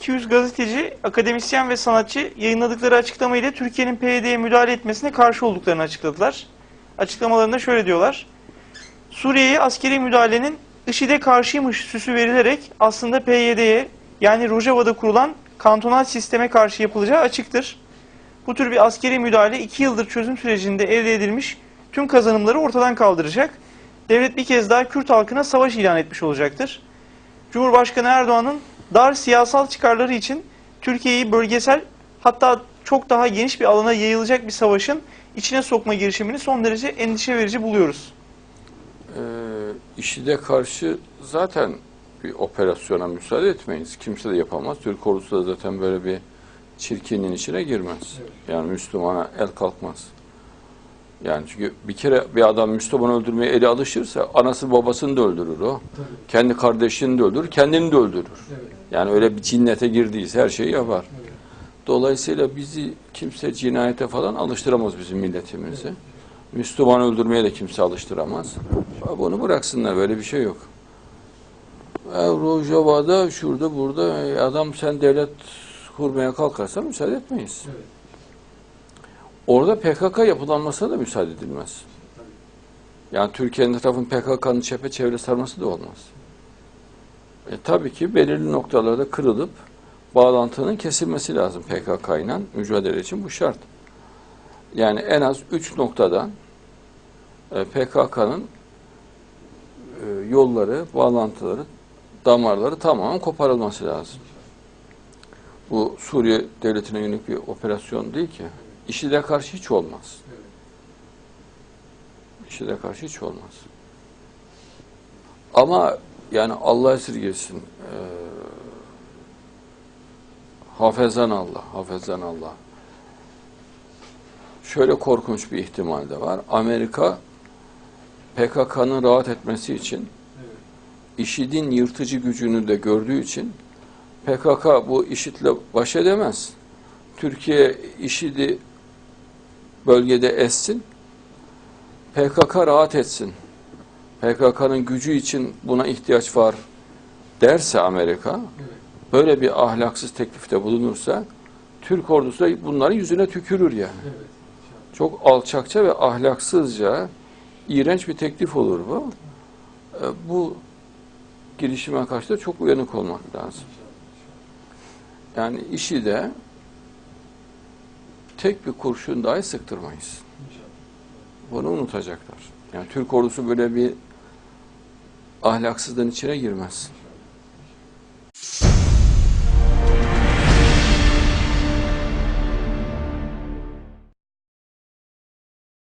200 gazeteci, akademisyen ve sanatçı yayınladıkları açıklama ile Türkiye'nin PYD'ye müdahale etmesine karşı olduklarını açıkladılar. Açıklamalarında şöyle diyorlar. Suriye'ye askeri müdahalenin IŞİD'e karşıymış süsü verilerek aslında PYD'ye yani Rojava'da kurulan kantonal sisteme karşı yapılacağı açıktır. Bu tür bir askeri müdahale iki yıldır çözüm sürecinde elde edilmiş tüm kazanımları ortadan kaldıracak. Devlet bir kez daha Kürt halkına savaş ilan etmiş olacaktır. Cumhurbaşkanı Erdoğan'ın dar siyasal çıkarları için Türkiye'yi bölgesel hatta çok daha geniş bir alana yayılacak bir savaşın içine sokma girişimini son derece endişe verici buluyoruz. Ee, IŞİD'e karşı zaten bir operasyona müsaade etmeyiz. Kimse de yapamaz. Türk ordusu da zaten böyle bir çirkinliğin içine girmez. Yani Müslümana el kalkmaz. Yani çünkü bir kere bir adam Müslüman öldürmeye eli alışırsa anası babasını da öldürür o. Tabii. Kendi kardeşini de öldürür, kendini de öldürür. Evet. Yani öyle bir cinnete girdiyse her şeyi yapar. Evet. Dolayısıyla bizi kimse cinayete falan alıştıramaz bizim milletimizi. Müslüman öldürmeye de kimse alıştıramaz. Bunu bıraksınlar böyle bir şey yok. E, Rojava'da şurada burada e, adam sen devlet kurmaya kalkarsa müsaade etmeyiz. Evet. Orada PKK yapılanmasına da müsaade edilmez. Yani Türkiye'nin tarafın PKK'nın çepeçevre sarması da olmaz. E, tabii ki belirli noktalarda kırılıp bağlantının kesilmesi lazım PKK ile mücadele için bu şart. Yani en az üç noktadan e, PKK'nın e, yolları, bağlantıları, damarları tamamen koparılması lazım. Bu Suriye devletine yönelik bir operasyon değil ki. IŞİD'e karşı hiç olmaz. IŞİD'e karşı hiç olmaz. Ama yani Allah esirgesin. E, hafezan Allah, hafezan Allah. Şöyle korkunç bir ihtimal de var. Amerika PKK'nın rahat etmesi için. IŞİD'in yırtıcı gücünü de gördüğü için PKK bu IŞİD'le baş edemez. Türkiye IŞİD'i bölgede essin. PKK rahat etsin. PKK'nın gücü için buna ihtiyaç var derse Amerika, böyle bir ahlaksız teklifte bulunursa Türk ordusu da bunların yüzüne tükürür yani. Çok alçakça ve ahlaksızca iğrenç bir teklif olur bu. E, Bu girişime karşı da çok uyanık olmak lazım. Yani işi de tek bir kurşun dahi sıktırmayız. Bunu unutacaklar. Yani Türk ordusu böyle bir ahlaksızlığın içine girmez.